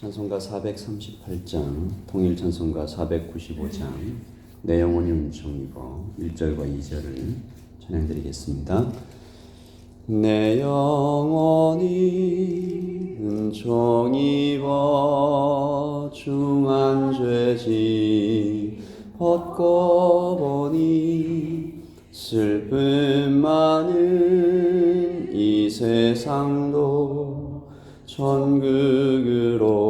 찬송가 438장, 통일 찬송가 495장, 내 영혼이 은총이고 1절과 2절을 찬양드리겠습니다. 내 영혼이 은총이고 중한 죄지 벗고 보니 슬픔 많은 이 세상도 천국으로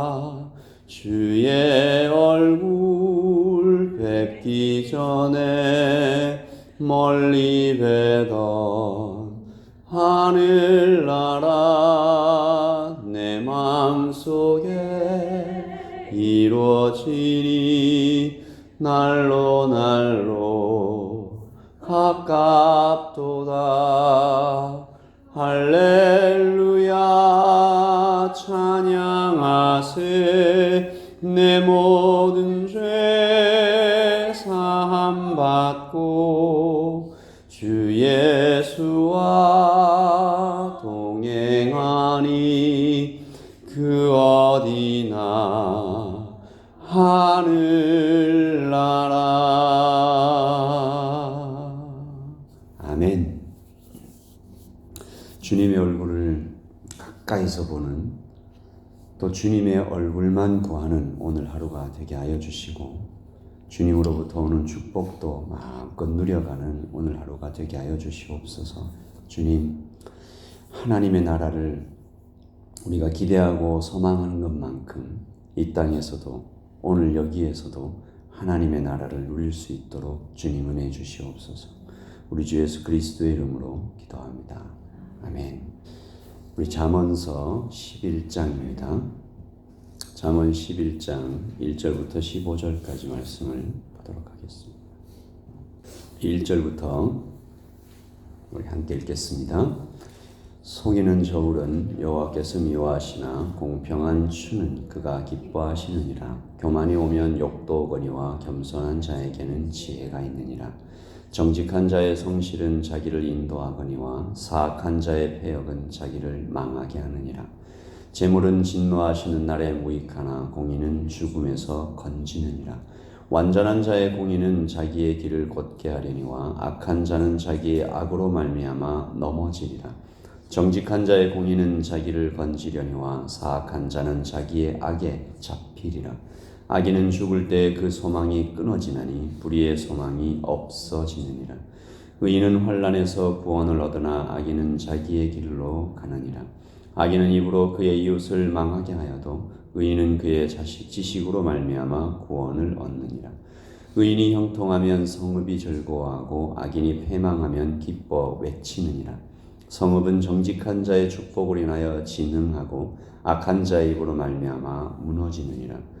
멀리 뵈던 하늘나라 내 마음속에 이루어지니 날로 날로 가깝도다. 할렐루야 찬양하세 내 모든 죄 사함 받고 하늘나라 아멘. 주님의 얼굴을 가까이서 보는 또 주님의 얼굴만 구하는 오늘 하루가 되게 하여 주시고 주님으로부터 오는 축복도 마음껏 누려가는 오늘 하루가 되게 하여 주시옵소서. 주님 하나님의 나라를 우리가 기대하고 소망하는 것만큼 이 땅에서도 오늘 여기에서도 하나님의 나라를 누릴 수 있도록 주님 은혜 주시옵소서. 우리 주 예수 그리스도의 이름으로 기도합니다. 아멘. 우리 잠언서 11장입니다. 잠언 11장 1절부터 15절까지 말씀을 보도록 하겠습니다. 1절부터 우리 함께 읽겠습니다. 속이는 저울은 여호와께서 미워하시나 공평한 추는 그가 기뻐하시느니라. 교만이 오면 욕도 오거니와 겸손한 자에게는 지혜가 있느니라. 정직한 자의 성실은 자기를 인도하거니와 사악한 자의 폐역은 자기를 망하게 하느니라. 재물은 진노하시는 날에 무익하나 공의는 죽음에서 건지느니라. 완전한 자의 공의는 자기의 길을 곧게 하려니와 악한 자는 자기의 악으로 말미암아 넘어지리라. 정직한 자의 공의는 자기를 건지려니와 사악한 자는 자기의 악에 잡히리라. 악인은 죽을 때 그 소망이 끊어지나니 불의의 소망이 없어지느니라. 의인은 환란에서 구원을 얻으나 악인은 자기의 길로 가느니라. 악인은 입으로 그의 이웃을 망하게 하여도 의인은 그의 자식 지식으로 말미암아 구원을 얻느니라. 의인이 형통하면 성읍이 즐거워하고 악인이 패망하면 기뻐 외치느니라. 성읍은 정직한 자의 축복을 인하여 진흥하고 악한 자의 입으로 말미암아 무너지느니라.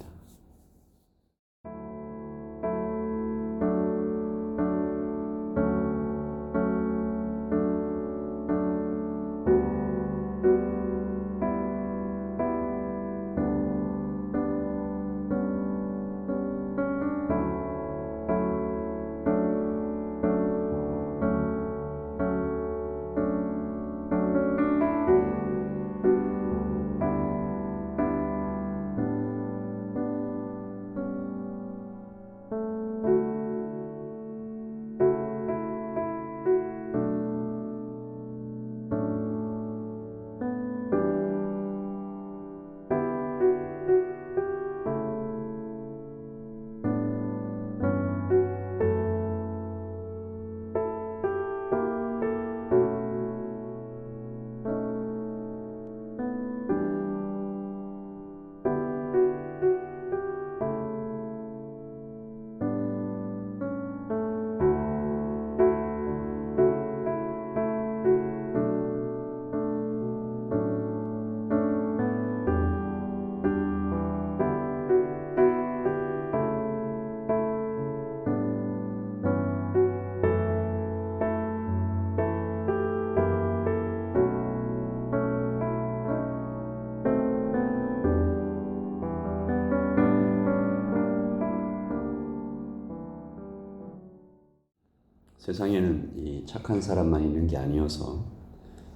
세상에는 이 착한 사람만 있는 게 아니어서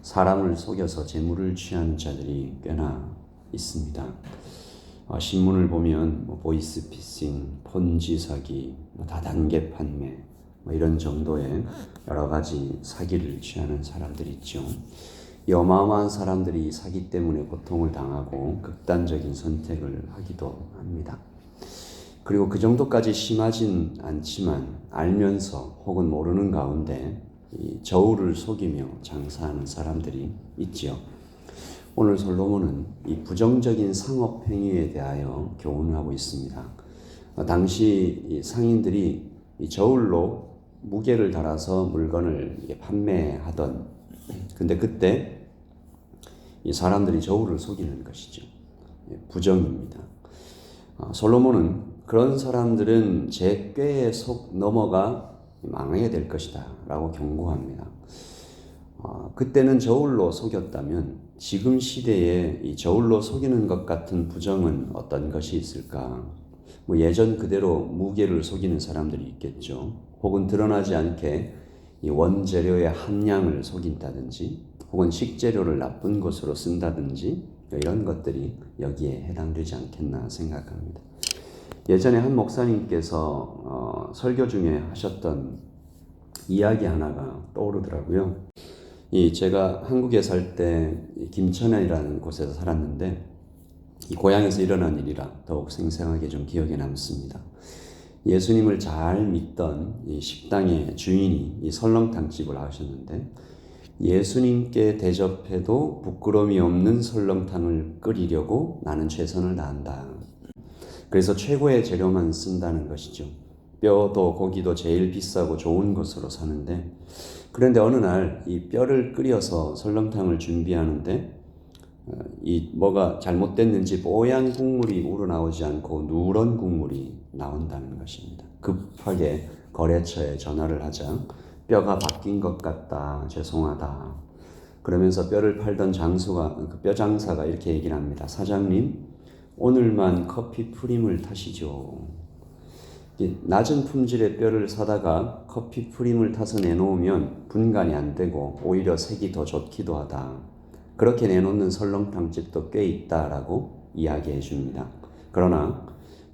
사람을 속여서 재물을 취하는 자들이 꽤나 있습니다. 어, 신문을 보면 뭐 보이스 피싱, 폰지 사기, 뭐 다단계 판매 뭐 이런 정도의 여러 가지 사기를 취하는 사람들이 있죠. 이 어마어마한 사람들이 사기 때문에 고통을 당하고 극단적인 선택을 하기도 합니다. 그리고 그 정도까지 심하진 않지만 알면서 혹은 모르는 가운데 이 저울을 속이며 장사하는 사람들이 있지요. 오늘 솔로몬은 이 부정적인 상업 행위에 대하여 교훈을 하고 있습니다. 어, 당시 이 상인들이 이 저울로 무게를 달아서 물건을 판매하던 근데 그때 이 사람들이 저울을 속이는 것이죠. 예, 부정입니다. 어, 솔로몬은 그런 사람들은 제 꾀에 속 넘어가 망하게 될 것이다 라고 경고합니다. 어, 그때는 저울로 속였다면 지금 시대에 이 저울로 속이는 것 같은 부정은 어떤 것이 있을까? 뭐 예전 그대로 무게를 속이는 사람들이 있겠죠. 혹은 드러나지 않게 이 원재료의 함량을 속인다든지, 혹은 식재료를 나쁜 것으로 쓴다든지 이런 것들이 여기에 해당되지 않겠나 생각합니다. 예전에 한 목사님께서 어, 설교 중에 하셨던 이야기 하나가 떠오르더라고요. 이 제가 한국에 살 때 김천이라는 곳에서 살았는데 이 고향에서 일어난 일이라 더욱 생생하게 좀 기억에 남습니다. 예수님을 잘 믿던 이 식당의 주인이 이 설렁탕 집을 하셨는데 예수님께 대접해도 부끄러움이 없는 설렁탕을 끓이려고 나는 최선을 다한다. 그래서 최고의 재료만 쓴다는 것이죠. 뼈도 고기도 제일 비싸고 좋은 것으로 사는데 그런데 어느 날 이 뼈를 끓여서 설렁탕을 준비하는데 어, 이 뭐가 잘못됐는지 뽀얀 국물이 우러나오지 않고 누런 국물이 나온다는 것입니다. 급하게 거래처에 전화를 하자 뼈가 바뀐 것 같다 죄송하다 그러면서 뼈를 팔던 장수가 그 뼈 장사가 이렇게 얘기를 합니다. 사장님 오늘만 커피 프림을 타시죠. 낮은 품질의 뼈를 사다가 커피 프림을 타서 내놓으면 분간이 안 되고 오히려 색이 더 좋기도 하다. 그렇게 내놓는 설렁탕 집도 꽤 있다라고 이야기해 줍니다. 그러나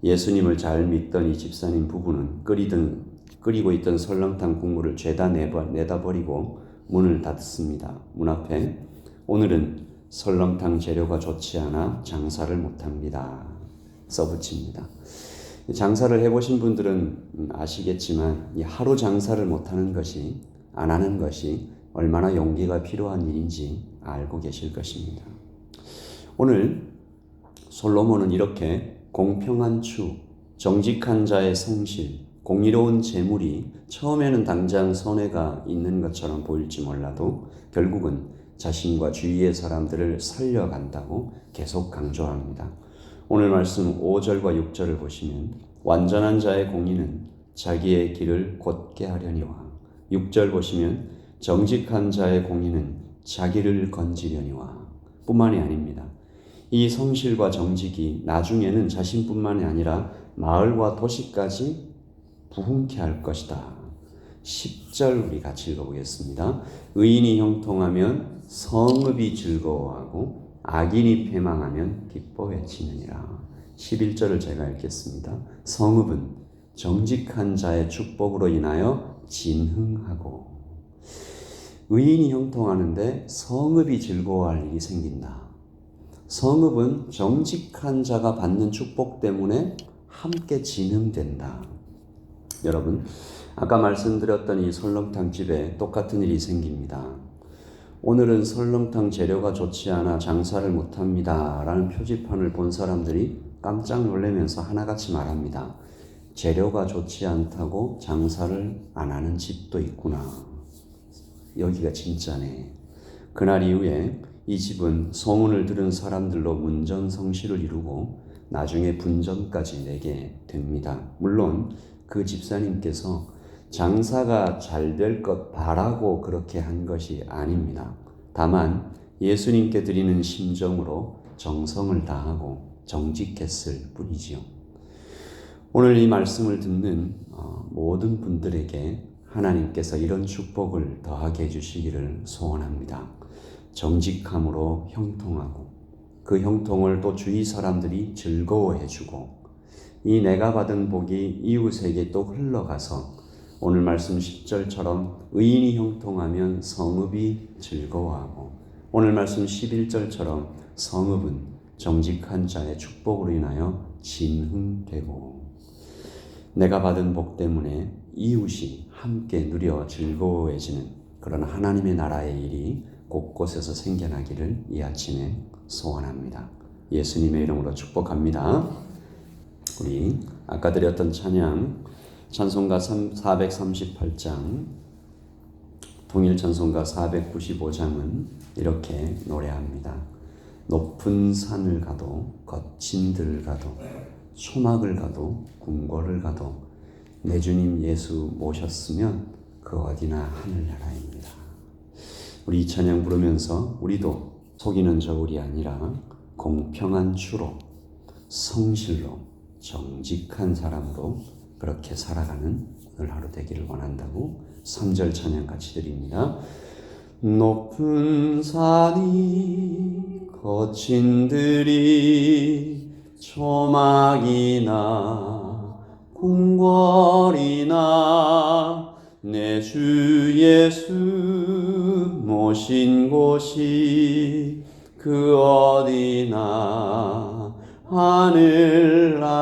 예수님을 잘 믿던 이 집사님 부부는 끓이던 끓이고 있던 설렁탕 국물을 죄다 내다 버리고 문을 닫습니다. 문 앞에 오늘은 설렁탕 재료가 좋지 않아 장사를 못합니다. 써붙입니다. 장사를 해보신 분들은 아시겠지만 하루 장사를 못하는 것이 안 하는 것이 얼마나 용기가 필요한 일인지 알고 계실 것입니다. 오늘 솔로몬은 이렇게 공평한 추, 정직한 자의 성실, 공의로운 재물이 처음에는 당장 손해가 있는 것처럼 보일지 몰라도 결국은 자신과 주위의 사람들을 살려간다고 계속 강조합니다. 오늘 말씀 5절과 6절을 보시면 완전한 자의 공의는 자기의 길을 곧게 하려니와 6절 보시면 정직한 자의 공의는 자기를 건지려니와 뿐만이 아닙니다. 이 성실과 정직이 나중에는 자신뿐만이 아니라 마을과 도시까지 부흥케 할 것이다. 10절 우리 같이 읽어보겠습니다. 의인이 형통하면 성읍이 즐거워하고 악인이 패망하면 기뻐해치느니라. 11절을 제가 읽겠습니다. 성읍은 정직한 자의 축복으로 인하여 진흥하고 의인이 형통하는데 성읍이 즐거워할 일이 생긴다. 성읍은 정직한 자가 받는 축복 때문에 함께 진흥된다. 여러분, 아까 말씀드렸던 이 설렁탕 집에 똑같은 일이 생깁니다. 오늘은 설렁탕 재료가 좋지 않아 장사를 못합니다. 라는 표지판을 본 사람들이 깜짝 놀라면서 하나같이 말합니다. 재료가 좋지 않다고 장사를 안 하는 집도 있구나. 여기가 진짜네. 그날 이후에 이 집은 소문을 들은 사람들로 문전성시를 이루고 나중에 분전까지 내게 됩니다. 물론 그 집사님께서 장사가 잘 될 것 바라고 그렇게 한 것이 아닙니다. 다만 예수님께 드리는 심정으로 정성을 다하고 정직했을 뿐이지요. 오늘 이 말씀을 듣는 어, 모든 분들에게 하나님께서 이런 축복을 더하게 해주시기를 소원합니다. 정직함으로 형통하고 그 형통을 또 주위 사람들이 즐거워해주고 이 내가 받은 복이 이웃에게 또 흘러가서 오늘 말씀 10절처럼 의인이 형통하면 성읍이 즐거워하고 오늘 말씀 11절처럼 성읍은 정직한 자의 축복으로 인하여 진흥되고 내가 받은 복 때문에 이웃이 함께 누려 즐거워해지는 그런 하나님의 나라의 일이 곳곳에서 생겨나기를 이 아침에 소원합니다. 예수님의 이름으로 축복합니다. 우리 아까 드렸던 찬양 찬송가 438장 동일 찬송가 495장은 이렇게 노래합니다. 높은 산을 가도 거친 들 가도 초막을 가도 궁궐을 가도 내 주님 예수 모셨으면 그 어디나 하늘나라입니다. 우리 이 찬양 부르면서 우리도 속이는 저울이 아니라 공평한 주로 성실로 정직한 사람으로 그렇게 살아가는 오늘 하루 되기를 원한다고 3절 찬양 같이 드립니다. 높은 산이 거친 들이 초막이나 궁궐이나 내 주 예수 모신 곳이 그 어디나 하늘나라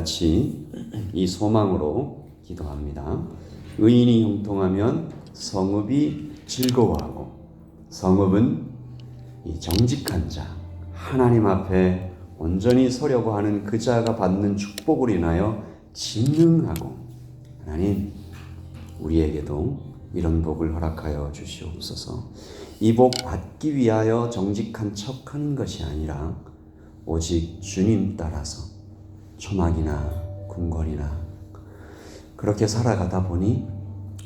같이 이 소망으로 기도합니다. 의인이 형통하면 성읍이 즐거워하고 성읍은 이 정직한 자 하나님 앞에 온전히 서려고 하는 그 자가 받는 축복으로 인하여 진능하고 하나님 우리에게도 이런 복을 허락하여 주시옵소서. 이 복 받기 위하여 정직한 척하는 것이 아니라 오직 주님 따라서 초막이나 궁궐이나 그렇게 살아가다 보니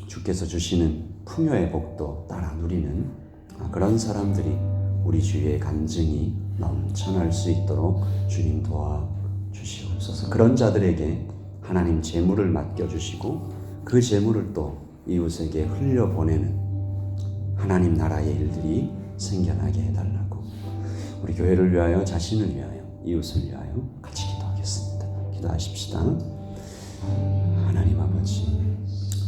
주께서 주시는 풍요의 복도 따라 누리는 그런 사람들이 우리 주위에 간증이 넘쳐날 수 있도록 주님 도와 주시옵소서. 그런 자들에게 하나님 재물을 맡겨 주시고 그 재물을 또 이웃에게 흘려 보내는 하나님 나라의 일들이 생겨나게 해달라고 우리 교회를 위하여 자신을 위하여 이웃을 위하여 같이 기도하십시다. 하나님 아버지,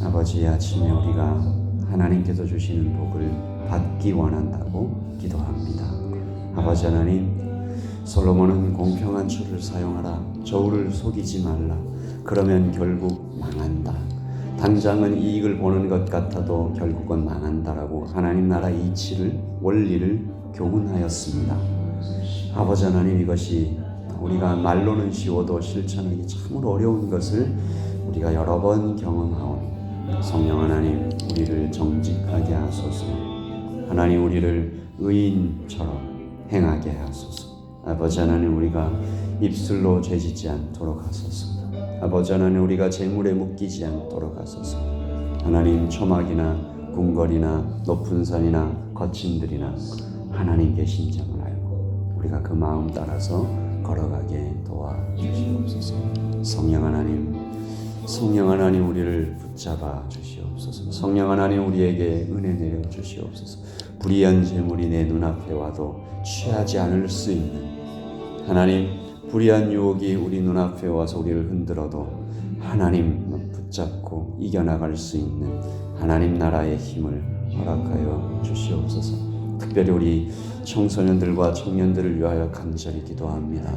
아버지의 아침에 우리가 하나님께서 주시는 복을 받기 원한다고 기도합니다. 아버지 하나님, 솔로몬은 공평한 줄을 사용하라. 저울을 속이지 말라. 그러면 결국 망한다. 당장은 이익을 보는 것 같아도 결국은 망한다라고 하나님 나라 이치를 원리를 교훈하였습니다. 아버지 하나님 이것이 우리가 말로는 쉬워도 실천하기 참으로 어려운 것을 우리가 여러 번 경험하오니 성령 하나님 우리를 정직하게 하소서. 하나님 우리를 의인처럼 행하게 하소서. 아버지 하나님 우리가 입술로 죄짓지 않도록 하소서. 아버지 하나님 우리가 재물에 묶이지 않도록 하소서. 하나님 초막이나 궁궐이나 높은 산이나 거친 들이나 하나님 계신 점을 알고 우리가 그 마음 따라서 걸어가게 도와주시옵소서. 성령 하나님 성령 하나님 우리를 붙잡아 주시옵소서. 성령 하나님 우리에게 은혜 내려 주시옵소서. 불의한 재물이 내 눈앞에 와도 취하지 않을 수 있는 하나님 불의한 유혹이 우리 눈앞에 와서 우리를 흔들어도 하나님 붙잡고 이겨나갈 수 있는 하나님 나라의 힘을 허락하여 주시옵소서 특별히 우리 청소년들과 청년들을 위하여 간절히 기도합니다.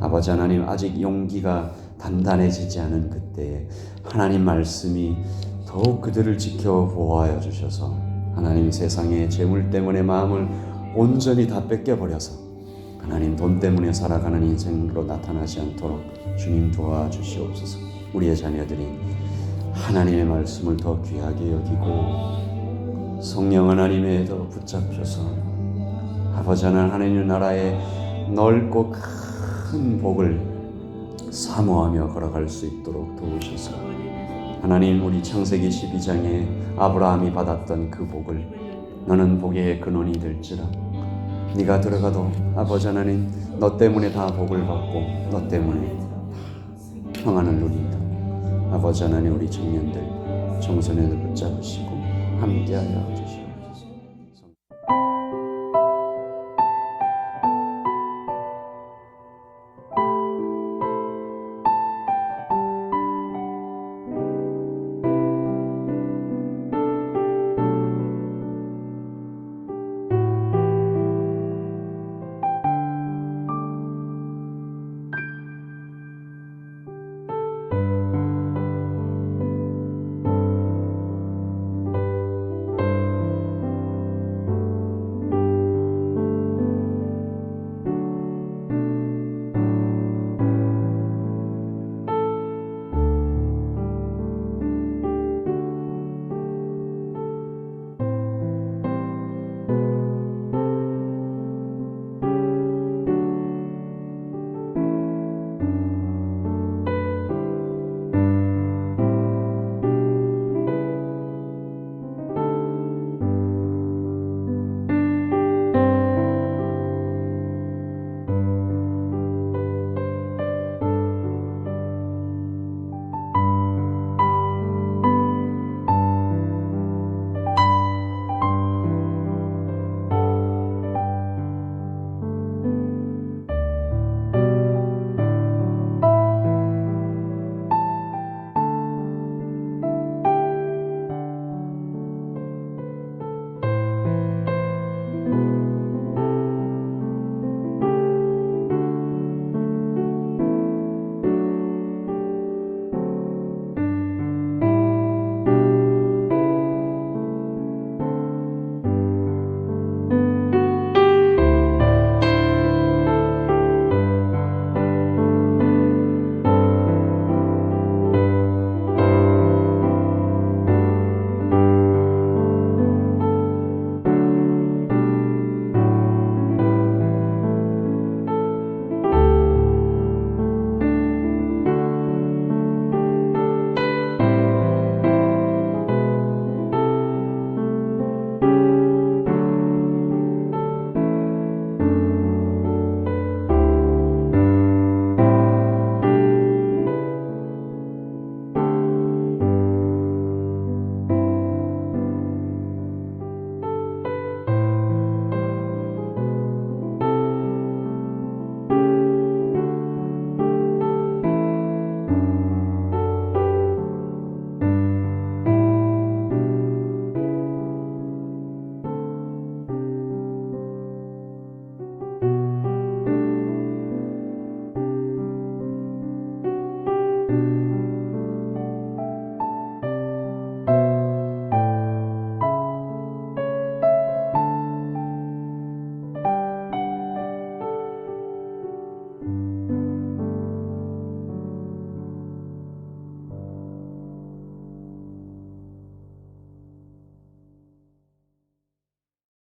아버지 하나님 아직 용기가 단단해지지 않은 그때에 하나님 말씀이 더욱 그들을 지켜 보호하여 주셔서 하나님 세상의 재물 때문에 마음을 온전히 다 뺏겨 버려서 하나님 돈 때문에 살아가는 인생으로 나타나지 않도록 주님 도와주시옵소서. 우리의 자녀들이 하나님의 말씀을 더 귀하게 여기고 성령 하나님에 더 붙잡혀서 아버지 하나님 나라의 넓고 큰 복을 사모하며 걸어갈 수 있도록 도우셔서 하나님 우리 창세기 12장에 아브라함이 받았던 그 복을 너는 복의 근원이 될지라. 네가 들어가도 아버지 하나님 너 때문에 다 복을 받고 너 때문에 평안을 누린다. 아버지 하나님 우리 청년들 청소년들 붙잡으시고 함께하여